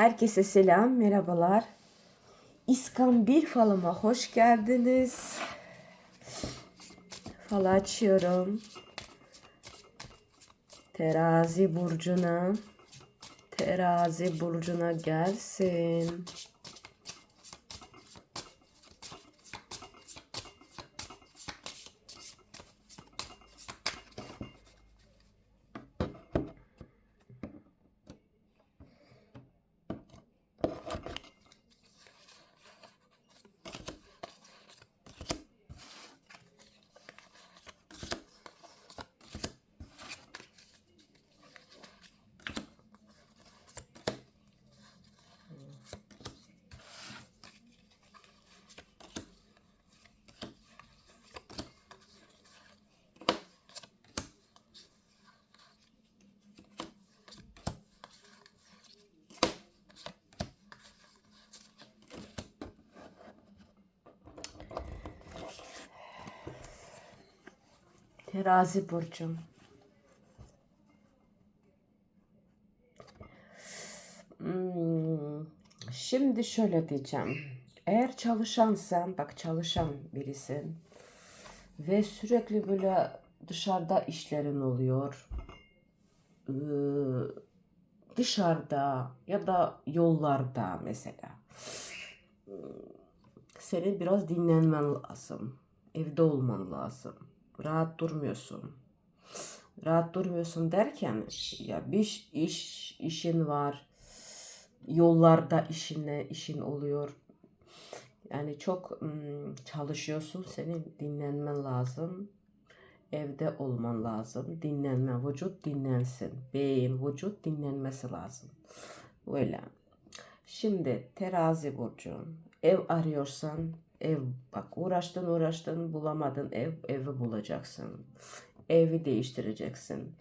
Herkese selam, merhabalar. İskambil falıma hoş geldiniz. Falı açıyorum. Terazi burcuna, terazi burcuna gelsin. Terazi burcum. Hmm, Şimdi şöyle diyeceğim. Eğer çalışansan, bak çalışan birisin ve sürekli böyle dışarıda işlerin oluyor. Ee, dışarıda ya da yollarda mesela. Hmm, Senin biraz dinlenmen lazım. Evde olman lazım. Rahat durmuyorsun. Rahat durmuyorsun derken ya bir iş işin var. Yollarda işine işin oluyor. Yani çok çalışıyorsun. Senin dinlenmen lazım. Evde olman lazım. Dinlenme. Vücut dinlensin. Beyin, vücut dinlenmesi lazım. Öyle. Şimdi terazi burcu. Ev arıyorsan ev bak uğraştın uğraştın bulamadın ev evi bulacaksın. Evi değiştireceksin.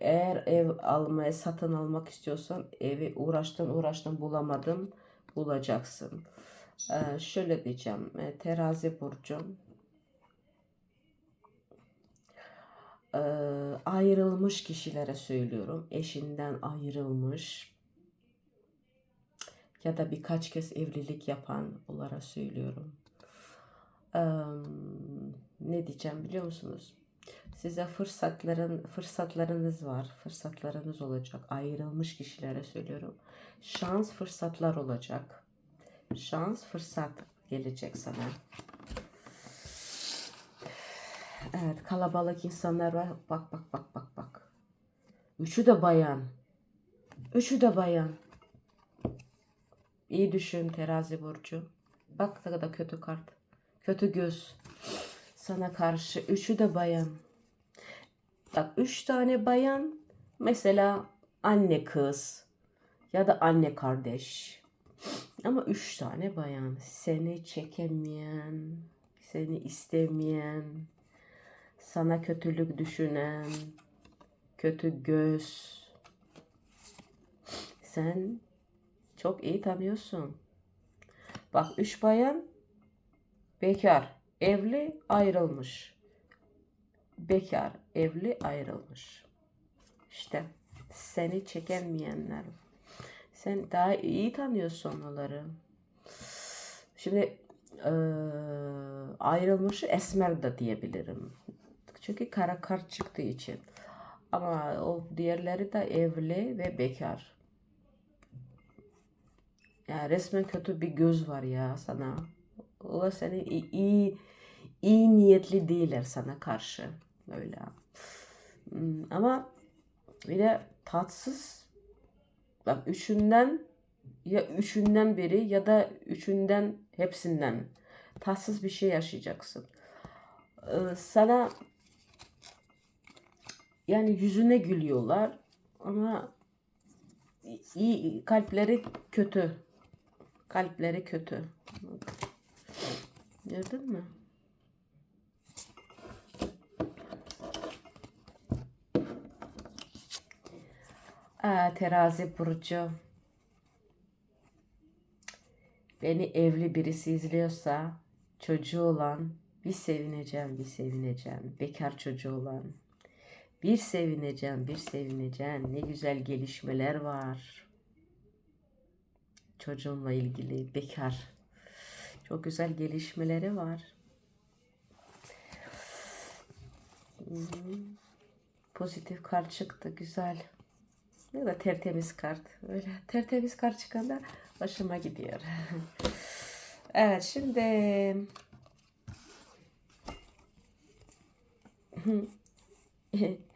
Eğer ev almaya satın almak istiyorsan evi uğraştın uğraştın bulamadın bulacaksın. Ee, şöyle diyeceğim. e, Terazi burcum. Ee, ayrılmış kişilere söylüyorum. Eşinden ayrılmış ya da birkaç kez evlilik yapan onlara söylüyorum. Ne diyeceğim biliyor musunuz? Size fırsatların fırsatlarınız var. Fırsatlarınız olacak. Ayrılmış kişilere söylüyorum. Şans fırsatlar olacak. Şans fırsat gelecek sana. Evet, kalabalık insanlar var. Bak bak bak bak bak. Üçü de bayan. Üçü de bayan. İyi düşün terazi burcu. Bak ne kadar kötü kart. Kötü göz. Sana karşı üçü de bayan. Bak üç tane bayan. Mesela anne kız ya da anne kardeş. Ama üç tane bayan. Seni çekemeyen, seni istemeyen, sana kötülük düşünen, kötü göz. Sen çok iyi tanıyorsun. Bak üç bayan bekar, evli, ayrılmış. Bekar, evli, ayrılmış. İşte seni çekemeyenler. Sen daha iyi tanıyorsun onları. Şimdi eee ayrılmışı esmer de diyebilirim. Çünkü kara kart çıktığı için. Ama o diğerleri de evli ve bekar. Ya resmen kötü bir göz var ya sana. O senin iyi, iyi, niyetli değiller sana karşı. Öyle. Hmm, Ama de tatsız. Bak üçünden ya üçünden biri ya da üçünden hepsinden tatsız bir şey yaşayacaksın. Ee, sana yani yüzüne gülüyorlar ama iyi kalpleri kötü. Kalpleri kötü. Gördün mü? Aa, terazi burcu. Beni evli birisi izliyorsa çocuğu olan bir sevineceğim, bir sevineceğim. Bekar çocuğu olan bir sevineceğim, bir sevineceğim. Ne güzel gelişmeler var. çocuğumla ilgili bekar. Çok güzel gelişmeleri var. Hmm. Pozitif kart çıktı. Güzel. Ne kadar tertemiz kart. Öyle tertemiz kart çıkanda hoşuma gidiyor. evet şimdi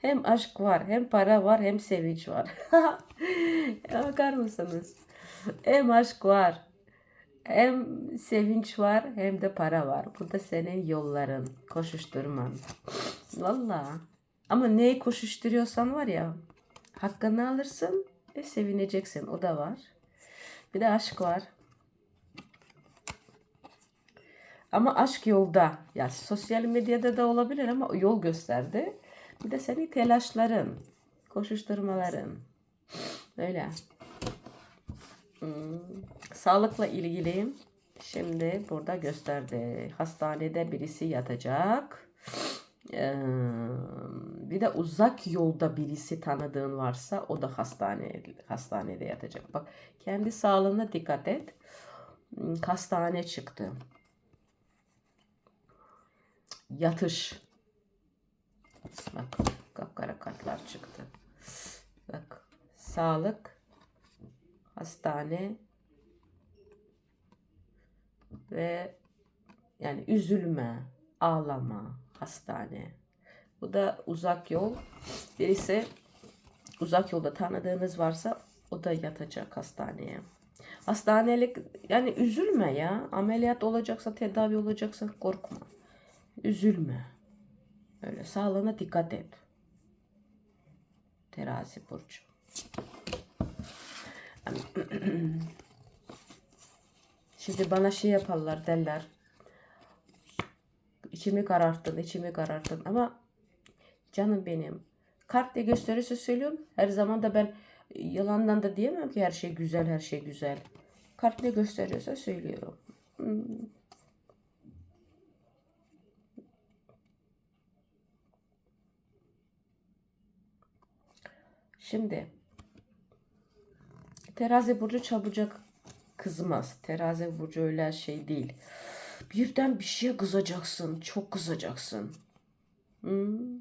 hem aşk var, hem para var, hem sevinç var. Bakar mısınız? Hem aşk var, hem sevinç var, hem de para var. Bu da senin yolların, koşuşturman. Valla. Ama neyi koşuşturuyorsan var ya, hakkını alırsın ve sevineceksin. O da var. Bir de aşk var. Ama aşk yolda. Ya sosyal medyada da olabilir ama yol gösterdi. Bir de senin telaşların, koşuşturmaların. Öyle. Hmm. Sağlıkla ilgili şimdi burada gösterdi. Hastanede birisi yatacak. Ee, bir de uzak yolda birisi tanıdığın varsa o da hastane hastanede yatacak. Bak kendi sağlığına dikkat et. Hmm, Hastane çıktı. Yatış. Bak kapkara kartlar çıktı. Bak sağlık, hastane ve yani üzülme, ağlama, hastane. Bu da uzak yol. Birisi uzak yolda tanıdığınız varsa o da yatacak hastaneye. Hastanelik yani üzülme ya. Ameliyat olacaksa, tedavi olacaksa korkma. Üzülme. Öyle sağlığına dikkat et. Terazi burcu. Şimdi bana şey yaparlar derler. İçimi kararttın, içimi kararttın ama canım benim. Kart diye gösterirse söylüyorum. Her zaman da ben yalandan da diyemem ki her şey güzel, her şey güzel. Kart ne gösteriyorsa söylüyorum. Hmm. Şimdi terazi burcu çabucak kızmaz. Terazi burcu öyle şey değil. Birden bir şeye kızacaksın. Çok kızacaksın. Hmm.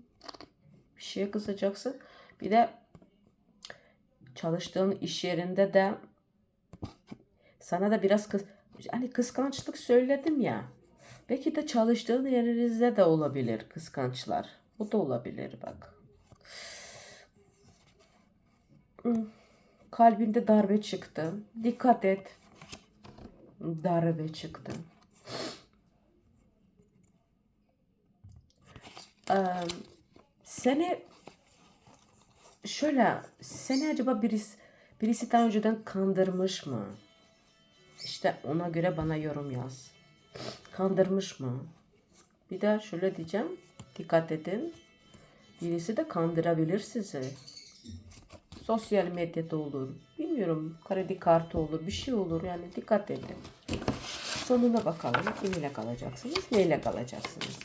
Bir şeye kızacaksın. Bir de çalıştığın iş yerinde de sana da biraz kız hani kıskançlık söyledim ya. Belki de çalıştığın yerinizde de olabilir kıskançlar. Bu da olabilir bak. Kalbinde darbe çıktı. Dikkat et. Darbe çıktı. Ee, seni şöyle seni acaba birisi birisi daha önceden kandırmış mı? İşte ona göre bana yorum yaz. Kandırmış mı? Bir daha şöyle diyeceğim. Dikkat edin. Birisi de kandırabilir sizi. Sosyal medyada olur. Bilmiyorum kredi kartı olur. Bir şey olur. Yani dikkat edin. Sonuna bakalım. Kim kalacaksınız? Neyle kalacaksınız?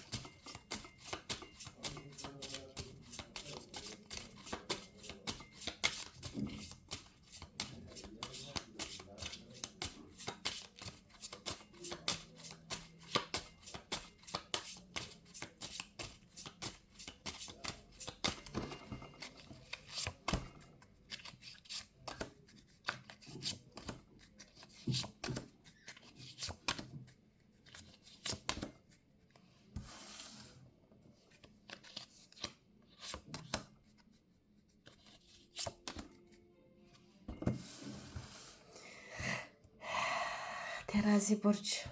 Terazi burç.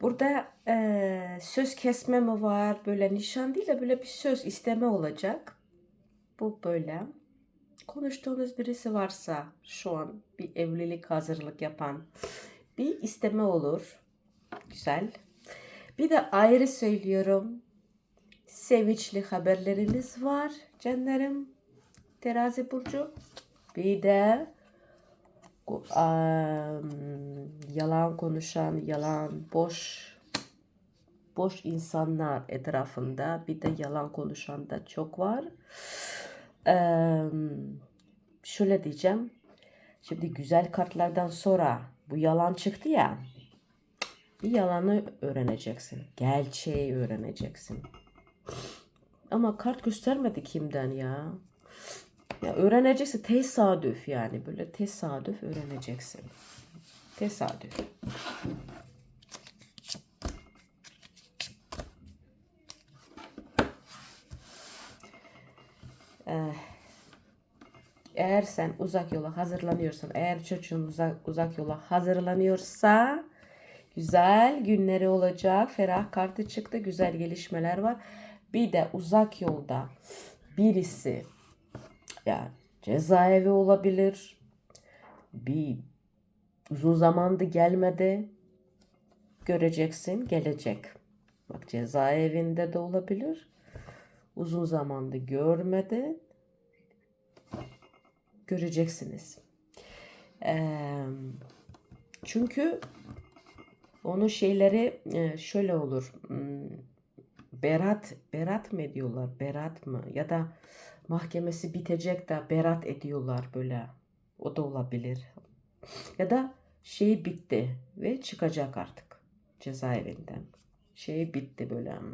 Burada e, söz kesme mi var? Böyle nişan değil de böyle bir söz isteme olacak. Bu böyle. Konuştuğunuz birisi varsa şu an bir evlilik hazırlık yapan bir isteme olur. Güzel. Bir de ayrı söylüyorum. Sevinçli haberleriniz var canlarım. Terazi burcu. Bir de yalan konuşan, yalan, boş boş insanlar etrafında bir de yalan konuşan da çok var. Şöyle diyeceğim. Şimdi güzel kartlardan sonra bu yalan çıktı ya. Bir yalanı öğreneceksin. Gerçeği öğreneceksin. Ama kart göstermedi kimden ya. Ya öğreneceksin tesadüf yani böyle tesadüf öğreneceksin. Tesadüf. Eh, Eğer sen uzak yola hazırlanıyorsan, eğer çocuğun uzak, uzak yola hazırlanıyorsa güzel günleri olacak. Ferah kartı çıktı. Güzel gelişmeler var. Bir de uzak yolda birisi yani cezaevi olabilir. Bir uzun zamandır gelmedi. Göreceksin gelecek. Bak cezaevinde de olabilir. Uzun zamandır görmedi. Göreceksiniz. Eee, çünkü onun şeyleri şöyle olur. Berat, berat mı ediyorlar? Berat mı? Ya da mahkemesi bitecek de berat ediyorlar böyle. O da olabilir. Ya da şey bitti ve çıkacak artık cezaevinden. Şey bitti böyle. hmm,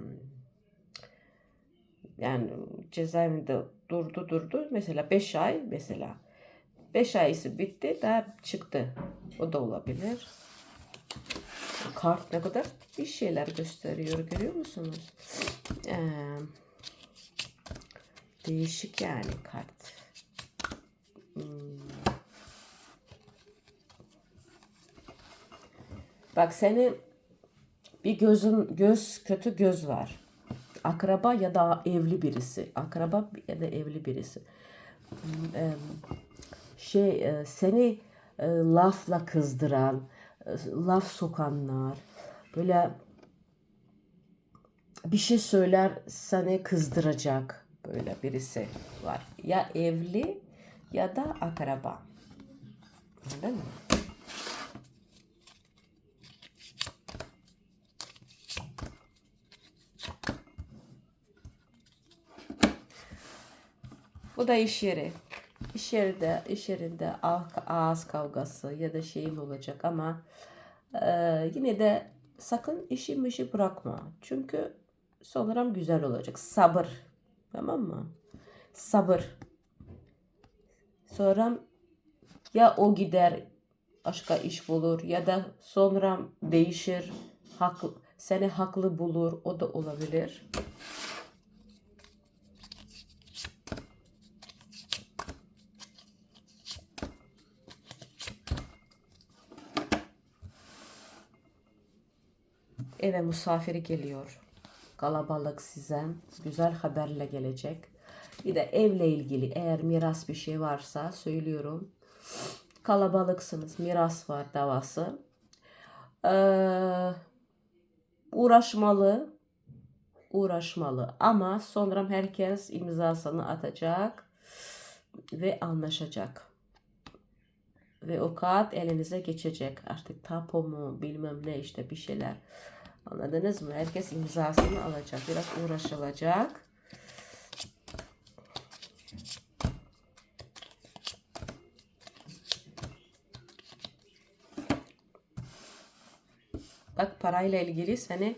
Yani cezaevinde durdu durdu. Mesela 5 ay mesela. 5 ayısı bitti daha çıktı. O da olabilir. Kart ne kadar bir şeyler gösteriyor görüyor musunuz? Ee, değişik yani kart. Hmm. Bak senin bir gözün göz kötü göz var. Akraba ya da evli birisi. Akraba ya da evli birisi. Em, Şey e, seni e, lafla kızdıran, laf sokanlar, böyle bir şey söyler seni kızdıracak böyle birisi var. Ya evli ya da akraba. Anladın mı? Bu da iş yeri. İş yerinde, iş yerinde ağ- ağız kavgası ya da şeyin olacak ama e, yine de sakın işi mişi bırakma. Çünkü sonradan güzel olacak. Sabır. Tamam mı? Sabır. Sonra ya o gider başka iş bulur ya da sonra değişir. Haklı, seni haklı bulur. O da olabilir. Eve misafiri geliyor. Kalabalık size güzel haberle gelecek. Bir de evle ilgili eğer miras bir şey varsa söylüyorum. Kalabalıksınız. Miras var davası. Ee, uğraşmalı. Uğraşmalı. Ama sonra herkes imzasını atacak ve anlaşacak. Ve o kağıt elinize geçecek. Artık tapo mu bilmem ne işte bir şeyler. Anladınız mı? Herkes imzasını alacak. Biraz uğraşılacak. Bak parayla ilgili seni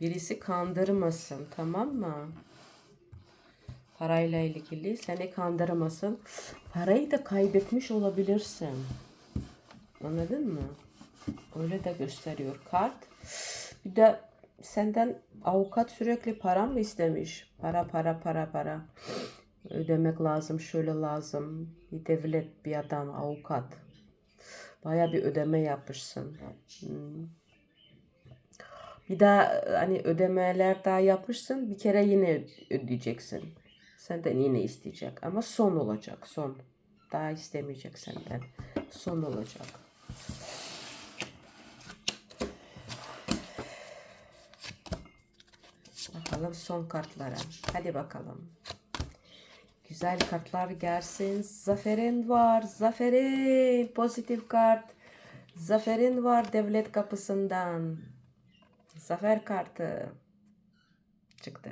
birisi kandırmasın. Tamam mı? Parayla ilgili seni kandırmasın. Parayı da kaybetmiş olabilirsin. Anladın mı? Öyle de gösteriyor kart. Bir de senden avukat sürekli para mı istemiş? Para para para para. Ödemek lazım, şöyle lazım. Bir devlet, bir adam, avukat. Baya bir ödeme yapmışsın. Hmm. Bir daha hani ödemeler daha yapmışsın. Bir kere yine ödeyeceksin. Senden yine isteyecek. Ama son olacak. Son. Daha istemeyecek senden. Son olacak. bakalım son kartlara. Hadi bakalım. Güzel kartlar gelsin. Zaferin var. Zaferin. Pozitif kart. Zaferin var devlet kapısından. Zafer kartı çıktı.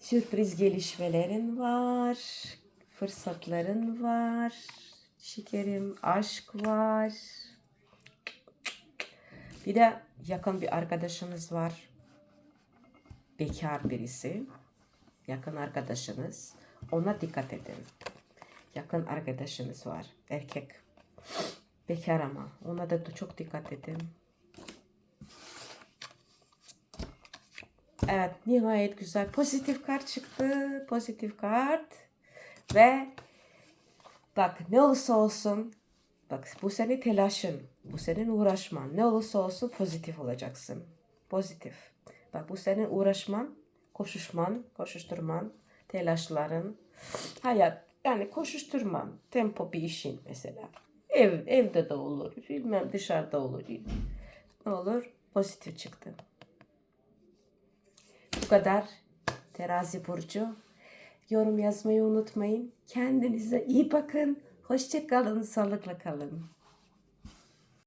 Sürpriz gelişmelerin var. Fırsatların var. Şekerim, aşk var. Bir de yakın bir arkadaşınız var. Bekar birisi. Yakın arkadaşınız. Ona dikkat edin. Yakın arkadaşınız var. Erkek. Bekar ama. Ona da çok dikkat edin. Evet nihayet güzel. Pozitif kart çıktı. Pozitif kart. Ve bak ne olursa olsun bak bu senin telaşın. Bu senin uğraşman. Ne olursa olsun pozitif olacaksın. Pozitif. Bak bu senin uğraşman, koşuşman, koşuşturman, telaşların, hayat yani koşuşturman, tempo bir işin mesela. Ev, evde de olur, bilmem dışarıda olur. Ne olur? Pozitif çıktı. Bu kadar. Terazi Burcu. Yorum yazmayı unutmayın. Kendinize iyi bakın. Hoşça kalın, sağlıkla kalın.